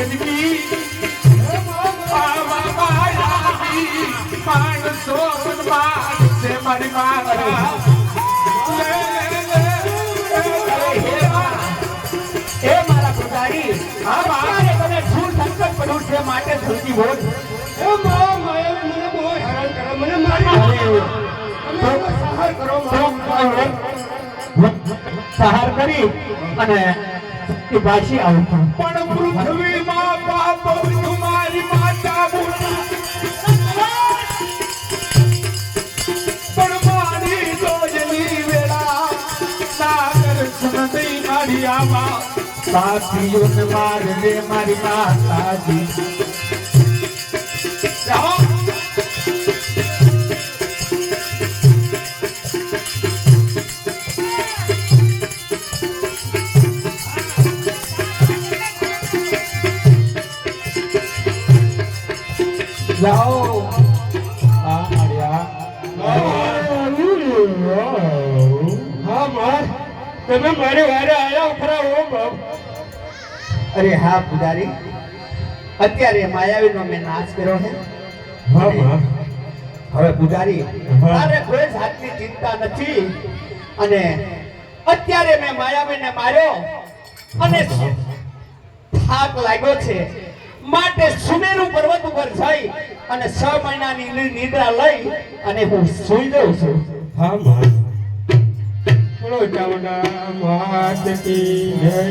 મારી માટે જલ્દી બોલ સહાર કરી અને પાછી આવતો પણ પૃથ્વીમાં પાપ મારી માતા બોલી. પણ મારી જોજની જાઓ આ મળ્યા હા માર તમે મારે વારે આયા ખરા હો બાપ. અરે હા પુજારી અત્યારે માયાવીનો મેં નાશ કર્યો છે. હા હવે પુજારી મારે કોઈ જાતની ચિંતા નથી અને અત્યારે મેં માયાવીને માર્યો અને થાક લાગ્યો છે. માટે સુનેરું પર્વત ઉપર જઈ અને છ મહિનાની નિ- નિદ્રા લઈ અને હું સુઈ જઉં છું. હા માં બોલો ચાવડા વાત કી જય.